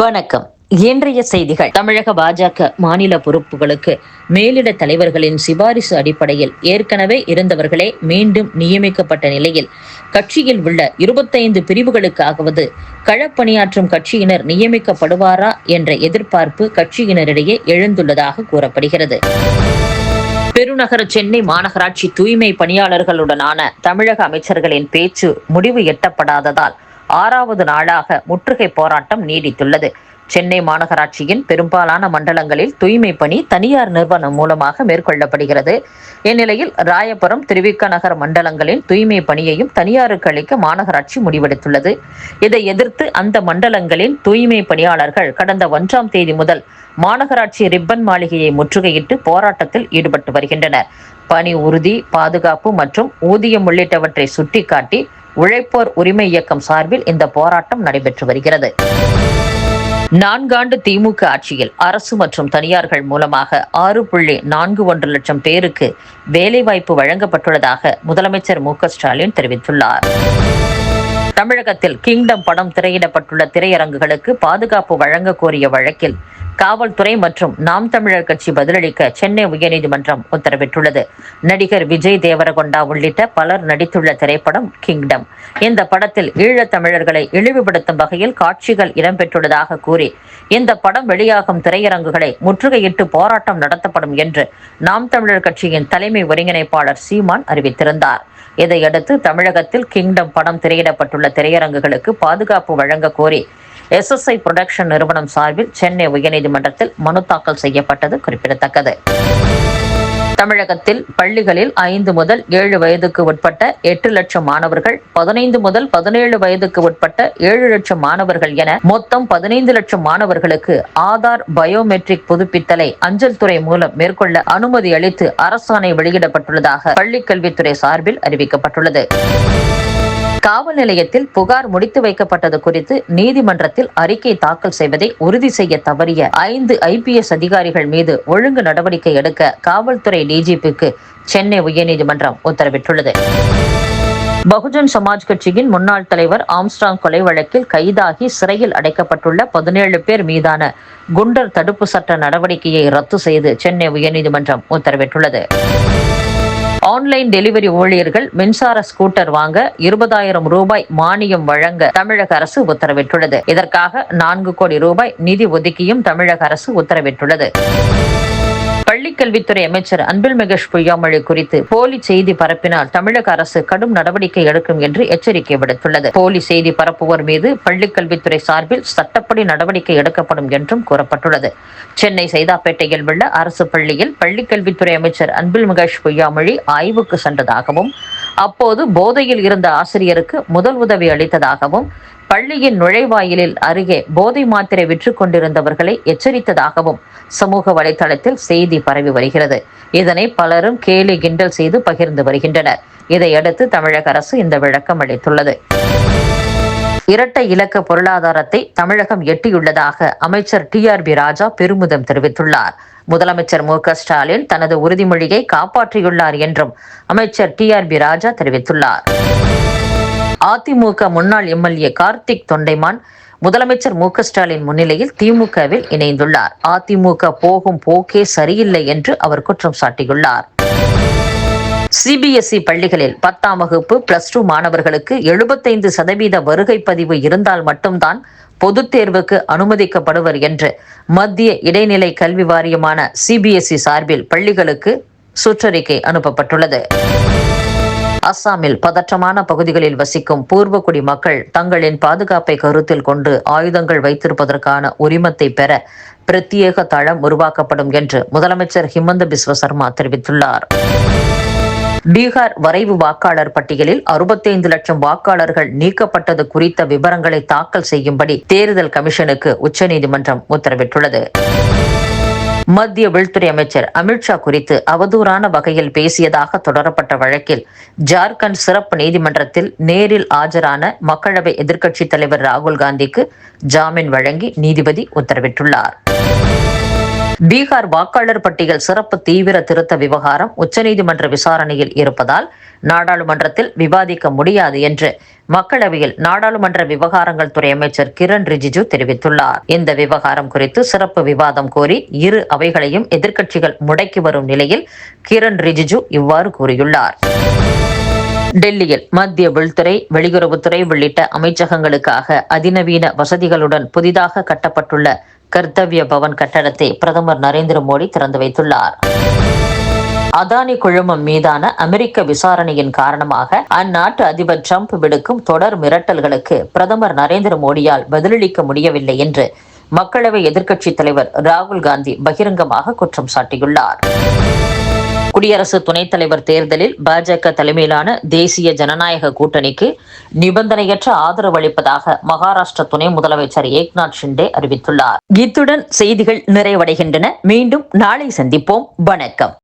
வணக்கம். இன்றைய செய்திகள். தமிழக பாஜக மாநில பொறுப்புகளுக்கு மேலிட தலைவர்களின் சிபாரிசு அடிப்படையில் ஏற்கனவே இருந்தவர்களே மீண்டும் நியமிக்கப்பட்ட நிலையில் கட்சியில் உள்ள இருபத்தைந்து பிரிவுகளுக்காகவது களப்பணியாற்றும் கட்சியினர் நியமிக்கப்படுவாரா என்ற எதிர்பார்ப்பு கட்சியினரிடையே எழுந்துள்ளதாக கூறப்படுகிறது. பெருநகர சென்னை மாநகராட்சி தூய்மை பணியாளர்களுடனான தமிழக அமைச்சர்களின் பேச்சு முடிவு எட்டப்படாததால் ஆறாவது நாளாக முற்றுகை போராட்டம் நீடித்துள்ளது. சென்னை மாநகராட்சியின் பெரும்பாலான மண்டலங்களில் தூய்மை பணி தனியார் நிறுவனம் மூலமாக மேற்கொள்ளப்படுகிறது. இந்நிலையில் ராயபுரம் திருவிக்க நகர் மண்டலங்களின் தூய்மை பணியையும் தனியாருக்கு அளிக்க மாநகராட்சி முடிவெடுத்துள்ளது. இதை எதிர்த்து அந்த மண்டலங்களின் தூய்மை பணியாளர்கள் கடந்த ஒன்றாம் தேதி முதல் மாநகராட்சி ரிப்பன் மாளிகையை முற்றுகையிட்டு போராட்டத்தில் ஈடுபட்டு வருகின்றனர். பணி உறுதி பாதுகாப்பு மற்றும் ஊதியம் உள்ளிட்டவற்றை சுட்டிக்காட்டி உழைப்போர் உரிமை இயக்கம் சார்பில் இந்த போராட்டம் நடைபெற்று வருகிறது. நான்காண்டு திமுக ஆட்சியில் அரசு மற்றும் தனியார்கள் மூலமாக ஆறு புள்ளி நான்கு ஒன்று லட்சம் பேருக்கு வேலைவாய்ப்பு வழங்கப்பட்டுள்ளதாக முதலமைச்சர் மு ஸ்டாலின் தெரிவித்துள்ளார். தமிழகத்தில் கிங்டம் படம் திரையிடப்பட்டுள்ள திரையரங்குகளுக்கு பாதுகாப்பு வழங்க கோரிய வழக்கில் காவல்துறை மற்றும் நாம் தமிழர் கட்சி பதிலளிக்க சென்னை உயர்நீதிமன்றம் உத்தரவிட்டுள்ளது. நடிகர் விஜய் தேவரகொண்டா உள்ளிட்ட பலர் நடித்துள்ள திரைப்படம் கிங்டம். இந்த படத்தில் ஈழத் தமிழர்களை இழிவுபடுத்தும் வகையில் காட்சிகள் இடம்பெற்றுள்ளதாக கூறி இந்த படம் வெளியாகும் திரையரங்குகளை முற்றுகையிட்டு போராட்டம் நடத்தப்படும் என்று நாம் தமிழர் கட்சியின் தலைமை ஒருங்கிணைப்பாளர் சீமான் அறிவித்திருந்தார். இதையடுத்து தமிழகத்தில் கிங்டம் படம் திரையிடப்பட்டுள்ள திரையரங்குகளுக்கு பாதுகாப்பு வழங்க கோரி எஸ்எஸ்ஐ புரொடக்ஷன் நிறுவனம் சார்பில் சென்னை உயர்நீதிமன்றத்தில் மனு தாக்கல் செய்யப்பட்டது குறிப்பிடத்தக்கது. தமிழகத்தில் பள்ளிகளில் ஐந்து முதல் ஏழு வயதுக்கு உட்பட்ட எட்டு லட்சம் மாணவர்கள் பதினைந்து முதல் பதினேழு வயதுக்கு உட்பட்ட ஏழு லட்சம் மாணவர்கள் என மொத்தம் பதினைந்து லட்சம் மாணவர்களுக்கு ஆதார் பயோமெட்ரிக் புதுப்பித்தலை அஞ்சல் துறை மூலம் மேற்கொள்ள அனுமதி அளித்து அரசாணை வெளியிடப்பட்டுள்ளதாக பள்ளிக்கல்வித்துறை சார்பில் அறிவிக்கப்பட்டுள்ளது. காவல் நிலையத்தில் புகார் முடித்து வைக்கப்பட்டது குறித்து நீதிமன்றத்தில் அறிக்கை தாக்கல் செய்வதை உறுதி செய்ய தவறிய ஐந்து ஐபிஎஸ் அதிகாரிகள் மீது ஒழுங்கு நடவடிக்கை எடுக்க காவல்துறை டிஜிபிக்கு சென்னை உயர்நீதிமன்றம் உத்தரவிட்டுள்ளது. பகுஜன் சமாஜ் கட்சியின் முன்னாள் தலைவர் ஆம்ஸ்டாங் கொலை வழக்கில் கைதாகி சிறையில் அடைக்கப்பட்டுள்ள பதினேழு பேர் மீதான குண்டர் தடுப்பு சட்ட நடவடிக்கையை ரத்து செய்து சென்னை உயர்நீதிமன்றம் உத்தரவிட்டுள்ளது. ஆன்லைன் டெலிவரி ஊழியர்கள் மின்சார ஸ்கூட்டர் வாங்க இருபதாயிரம் ரூபாய் மானியம் வழங்க தமிழக அரசு உத்தரவிட்டுள்ளது. இதற்காக நான்கு கோடி ரூபாய் நிதி ஒதுக்கியும் தமிழக அரசு உத்தரவிட்டுள்ளது. பள்ளிக்கல்வித்துறை அமைச்சர் அன்பில் மகேஷ் பொய்யாமொழி குறித்து போலி செய்தி பரப்பினால் தமிழக அரசு கடும் நடவடிக்கை எடுக்கும் என்று எச்சரிக்கை விடுத்துள்ளது. போலி செய்தி பரப்புவோர் மீது பள்ளிக்கல்வித்துறை சார்பில் சட்டப்படி நடவடிக்கை எடுக்கப்படும் என்றும் கூறப்பட்டுள்ளது. சென்னை சைதாப்பேட்டையில் உள்ள அரசு பள்ளியில் பள்ளிக்கல்வித்துறை அமைச்சர் அன்பில் மகேஷ் பொய்யாமொழி ஆய்வுக்கு சென்றதாகவும் அப்போது போதையில் இருந்த ஆசிரியருக்கு முதல் உதவி அளித்ததாகவும் பள்ளியின் நுழைவாயிலில் அருகே போதை மாத்திரை விற்று கொண்டிருந்தவர்களை எச்சரித்ததாகவும் சமூக வலைதளத்தில் செய்தி பரவி வருகிறது. இதனை பலரும் கேலி கிண்டல் செய்து பகிர்ந்து வருகின்றனர். இதையடுத்து தமிழக அரசு இந்த விளக்கம் அளித்துள்ளது. இரட்டை இலக்க பொருளாதாரத்தை தமிழகம் எட்டியுள்ளதாக அமைச்சர் டி ஆர் பி ராஜா பெருமிதம் தெரிவித்துள்ளார். முதலமைச்சர் மு ஸ்டாலின் தனது உறுதிமொழியை காப்பாற்றியுள்ளார் என்றும் அமைச்சர் டி ஆர் பி ராஜா தெரிவித்துள்ளார். அதிமுக முன்னாள் எம்எல்ஏ கார்த்திக் தொண்டைமான் முதலமைச்சர் மு ஸ்டாலின் முன்னிலையில் திமுகவில் இணைந்துள்ளார். அதிமுக போகும் போக்கே சரியில்லை என்று அவர் குற்றம் சாட்டியுள்ளார். சிபிஎஸ்இ பள்ளிகளில் பத்தாம் வகுப்பு பிளஸ் டூ மாணவர்களுக்கு எழுபத்தைந்து சதவீத வருகை பதிவு இருந்தால் மட்டும்தான் பொதுத் தேர்வுக்கு அனுமதிக்கப்படுவர் என்று மத்திய இடைநிலை கல்வி வாரியமான சிபிஎஸ்இ சார்பில் பள்ளிகளுக்கு சுற்றறிக்கை அனுப்பப்பட்டுள்ளது. அஸ்ஸாமில் பதற்றமான பகுதிகளில் வசிக்கும் பூர்வக்குடி மக்கள் தங்களின் பாதுகாப்பை கருத்தில் கொண்டு ஆயுதங்கள் வைத்திருப்பதற்கான உரிமத்தை பெற பிரத்யேக தளம் உருவாக்கப்படும் என்று முதலமைச்சர் ஹிமந்த பிஸ்வ சர்மா தெரிவித்துள்ளார். பீகார் வரைவு வாக்காளர் பட்டியலில் அறுபத்தைந்து லட்சம் வாக்காளர்கள் நீக்கப்பட்டது குறித்த விவரங்களை தாக்கல் செய்யும்படி தேர்தல் கமிஷனுக்கு உச்சநீதிமன்றம் உத்தரவிட்டுள்ளது. மத்திய உள்துறை அமைச்சர் அமித்ஷா குறித்து அவதூறான வகையில் பேசியதாக தொடரப்பட்ட வழக்கில் ஜார்க்கண்ட் சிறப்பு நீதிமன்றத்தில் நேரில் ஆஜரான மக்களவை எதிர்க்கட்சித் தலைவர் ராகுல் காந்திக்கு ஜாமீன் வழங்கி நீதிபதி உத்தரவிட்டுள்ளார். பீகார் வாக்காளர் பட்டியல் சிறப்பு தீவிர திருத்த விவகாரம் உச்சநீதிமன்ற விசாரணையில் இருப்பதால் நாடாளுமன்றத்தில் விவாதிக்க முடியாது என்று மக்களவையில் நாடாளுமன்ற விவகாரங்கள் துறை அமைச்சர் கிரண் ரிஜிஜு தெரிவித்துள்ளார். இந்த விவகாரம் குறித்து சிறப்பு விவாதம் கோரி இரு அவைகளையும் எதிர்க்கட்சிகள் முடக்கி வரும் நிலையில் கிரண் ரிஜிஜு இவ்வாறு கூறியுள்ளார். டெல்லியில் மத்திய உள்துறை வெளியுறவுத்துறை உள்ளிட்ட அமைச்சகங்களுக்காக அதிநவீன வசதிகளுடன் புதிதாக கட்டப்பட்டுள்ள கர்த்தவ்ய பவன் கட்டடத்தை பிரதமர் நரேந்திர மோடி திறந்து வைத்துள்ளார். அதானி குழுமம் மீதான அமெரிக்க விசாரணையின் காரணமாக அந்நாட்டு அதிபர் டிரம்ப் விடுக்கும் தொடர் மிரட்டல்களுக்கு பிரதமர் நரேந்திர மோடியால் பதிலளிக்க முடியவில்லை என்று மக்களவை எதிர்க்கட்சித் தலைவர் ராகுல் காந்தி பகிரங்கமாக குற்றம் சாட்டியுள்ளார். குடியரசு துணைத் தலைவர் தேர்தலில் பாஜக தலைமையிலான தேசிய ஜனநாயக கூட்டணிக்கு நிபந்தனையற்ற ஆதரவு அளிப்பதாக மகாராஷ்டிர துணை முதலமைச்சர் ஏக்நாத் ஷிண்டே அறிவித்துள்ளார். இத்துடன் செய்திகள் நிறைவடைகின்றன. மீண்டும் நாளை சந்திப்போம். வணக்கம்.